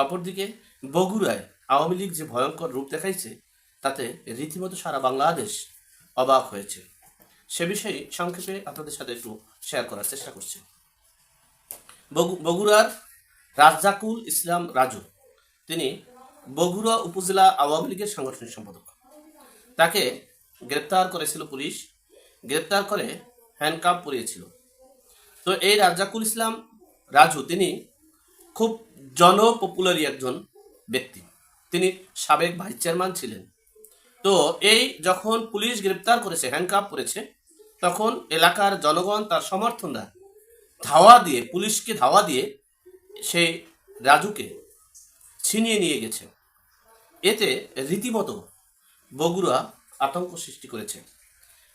অপরদিকে বগুড়ায় আওয়ামী লীগ যে ভয়ঙ্কর রূপ দেখাইছে, তাতে রীতিমতো সারা বাংলাদেশ অবাক হয়েছে। সে বিষয়ে সংক্ষেপে আপনাদের সাথে একটু শেয়ার করার চেষ্টা করছি। বগু- বগুড়ার রাজ্জাকুল ইসলাম রাজু, তিনি বগুড়া উপজেলা আওয়ামী লীগের সাংগঠনিক সম্পাদক। তাকে গ্রেপ্তার করেছিল পুলিশ, গ্রেপ্তার করে হ্যান্ডকাপ পরিয়েছিল। তো এই রাজ্জাকুল ইসলাম রাজু, তিনি খুব জনপপুলারি একজন ব্যক্তি। তিনি সাবেক ভাইস চেয়ারম্যান ছিলেন। তো এই যখন পুলিশ গ্রেপ্তার করেছে হ্যান্ডকাপ করেছে তখন এলাকার জনগণ তার সমর্থনরা ধাওয়া দিয়ে, পুলিশকে ধাওয়া দিয়ে সেই রাজুকে ছিনিয়ে নিয়ে গেছে। এতে রীতিমতো বগুড়া আতঙ্ক সৃষ্টি করেছে।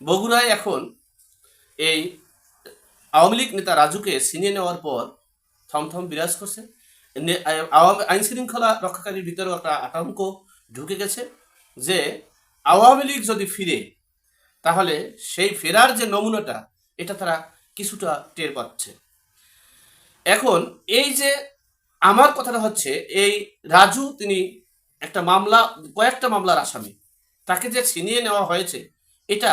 বগুড়ায় এখন এই আওয়ামী লীগ নেতা রাজুকে ছিনিয়ে নেওয়ার পর থমথম বিরাজ করছে। আওয়ামী আইন শৃঙ্খলা রক্ষাকারীর ভিতরেও একটা আতঙ্ক ঢুকে গেছে যে আওয়ামী লীগ যদি ফিরে, তাহলে সেই ফেরার যে নমুনাটা, এটা তারা কিছুটা টের পাচ্ছে। এখন এই যে আমার কথাটা হচ্ছে, এই রাজু তিনি একটা মামলা, কয়েকটা মামলার আসামি, তাকে যে ছিনিয়ে নেওয়া হয়েছে, এটা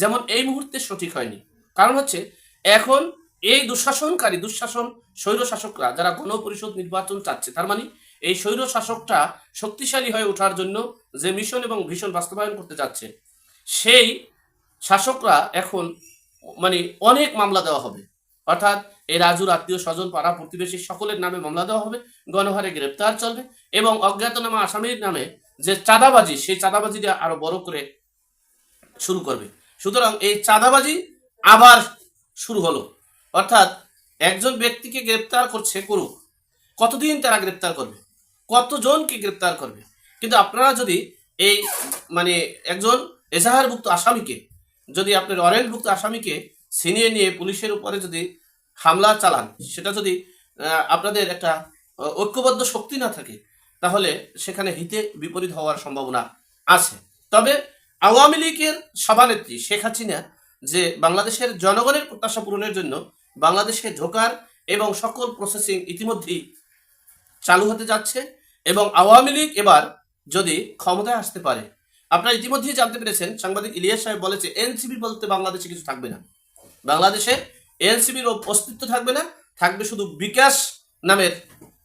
যেমন এই মুহূর্তে সঠিক হয়নি। কারণ হচ্ছে, এখন এই দুঃশাসনকারী, দুঃশাসন স্বৈর শাসকরা যারা গণপরিষদ নির্বাচন চাচ্ছে, তার মানে এই স্বৈর শাসকটা শক্তিশালী হয়ে ওঠার জন্য যে মিশন এবং ভীষণ বাস্তবায়ন করতে চাচ্ছে, সেই শাসকরা এখন মানে অনেক মামলা দেওয়া হবে। অর্থাৎ এই রাজুর আত্মীয় স্বজন, পাড়া প্রতিবেশী সকলের নামে মামলা দেওয়া হবে, গণহারে গ্রেপ্তার চলবে এবং অজ্ঞাতনামা আসামির নামে যে চাঁদাবাজি, সেই চাঁদাবাজিটা আরও বড় করে শুরু করবে। সুতরাং এই চাঁদাবাজি আবার শুরু হলো। অর্থাৎ একজন ব্যক্তিকে গ্রেপ্তার করছে করুক। কতদিন তারা গ্রেপ্তার করবে? কতজনকে গ্রেপ্তার করবে? কিন্তু আপনারা যদি এই মানে একজন এজাহারভুক্ত আসামিকে, যদি আপনার ওয়ারেন্টভুক্ত আসামিকে ছিনিয়ে নিয়ে পুলিশের উপরে যদি হামলা চালান, সেটা যদি আপনাদের একটা ঐক্যবদ্ধ শক্তি না থাকে, তাহলে সেখানে হিতে বিপরীত হওয়ার সম্ভাবনা আছে। তবে আওয়ামী লীগের সভানেত্রী শেখ হাসিনা যে বাংলাদেশের জনগণের প্রত্যাশা পূরণের জন্য বাংলাদেশে ঢোকার এবং সকল প্রসেসিং ইতিমধ্যেই চালু হতে যাচ্ছে এবং আওয়ামী লীগ এবার যদি ক্ষমতায় আসতে পারে, আপনারা ইতিমধ্যেই জানতে পেরেছেন, সাংবাদিক ইলিয়াস সাহেব বলেছে, এনসিপি বলতে বাংলাদেশে কিছু থাকবে না। বাংলাদেশে এনসিপির অস্তিত্ব থাকবে না, থাকবে শুধু বিকাশ নামের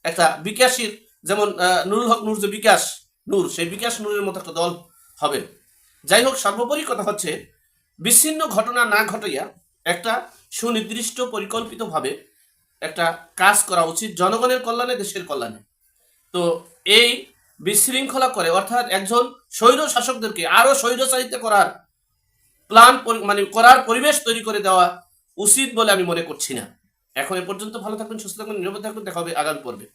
একটা বিকাশীর, যেমন নুরুল হক নূর যে বিকাশ নূর, সেই বিকাশ নূরের মতো একটা দল হবে। যাই হোক, সর্বোপরি কথা হচ্ছে, বিচ্ছিন্ন ঘটনা না ঘটাইয়া একটা সুনির্দিষ্ট পরিকল্পিতভাবে একটা কাজ করা উচিত জনগণের কল্যাণে, দেশের কল্যাণে। তো এই বিশৃঙ্খলা করে, অর্থাৎ একজন স্বৈর শাসকদেরকে আরও স্বৈরচারিত করার প্ল্যান মানে করার পরিবেশ তৈরি করে দেওয়া উচিত বলে আমি মনে করছি না। এখন এ পর্যন্ত ভালো থাকবেন, সুস্থ থাকবেন, নিরাপদ থাকবেন, দেখা হবে আগামী পর্বে।